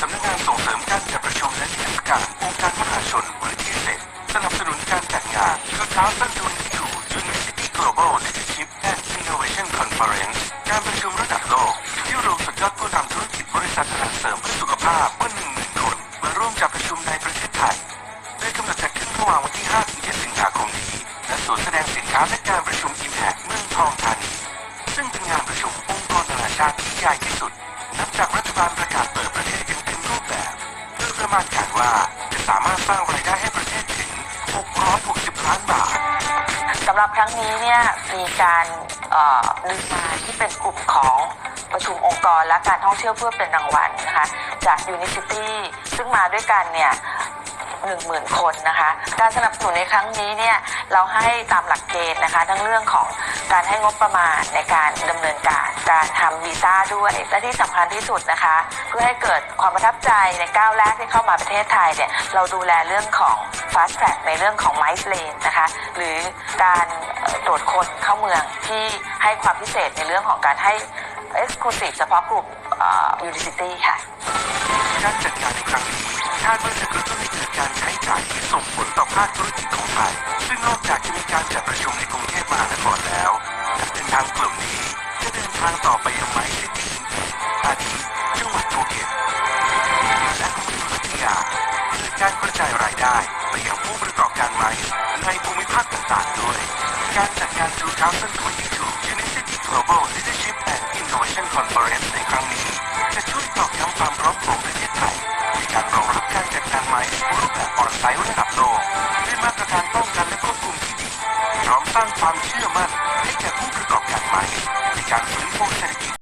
สำนักงานส่งเสริมการจัดประชุมและนิทรรศการองค์การมหาชนหรือที่เสสสนับสนุนการจัดงาน 2022 University Global Leadership and Innovation Conference การประชุมระดับโลก ที่รวมสุดยอดผู้นำธุรกิจบริษัทอาหารเสริมเพื่อสุขภาพกว่า10,000 คนมาร่วมจัดประชุมในประเทศไทยโดยกำหนดจัดขึ้นระหว่างวันที่ 5-7 สิงหาคมนี้ณศูนย์แสดงสินค้าและการประชุม Impact เมืองทองธานีซึ่งเป็นงานประชุมองค์กรนานาชาติที่ใหญ่ที่สุดนับจากรัฐบาลประกาศาดยปรณการว่าจะสามารถสร้างรายได้ให้ประเทศถึง 660 ล้านบาท สำหรับครั้งนี้เนี่ยมีการเอ่อดึงมาที่เป็นกลุ่มของประชุมองค์กรและการท่องเที่ยวเพื่อเป็นรางวัลนะคะจาก Unicity ซึ่งมาด้วยกันเนี่ย หนึ่งหมื่นคนนะคะ การสนับสนุนในครั้งนี้เนี่ยเราให้ตามหลักเกณฑ์นะคะ ทั้งเรื่องของการให้งบประมาณในการดำเนินการ การทำวีซ่าด้วยและที่สำคัญที่สุดนะคะ เพื่อให้เกิดความประทับใจในก้าวแรกที่เข้ามาประเทศไทยเนี่ยเราดูแลเรื่องของ fast track ในเรื่องของ mice lane นะคะ หรือการตรวจคนเข้าเมืองที่ให้ความพิเศษในเรื่องของการให้ exclusive เฉพาะกลุ่มเอ่อ Unicity ค่ะการจัดงานในครั้งนี้าดว่าจะกระตุ้นให้เกิดการใช้จ่ายที่ส่งผลต่อภาคธุรกิจของไทย ซึ่งนอกจากจะมีการจัดประชุมในกรุงเทพมหานครแล้วนักเดินทางกลุ่มนี้จะเดินทางต่อไปยังไมซิตี้อื่นๆอาทิจังหวัดภูเก็ตและเมืองพัทยาเพื่อการกระจายรายได้ไปยังผู้ประกอบการไม้ในภูมิภาคต่างๆด้วย การจัดงาน 2022 Unicity Global Leadership and Innovation Conference จัดการไม้รูปแบบออนไลน์ระดับโลกด้วยมาตรการป้องกันและควบคุมที่ดีพร้อมสร้างความเชื่อมั่นให้แก่ผู้ประกอบการไม้ในการฟื้นฟูเศรษฐกิจ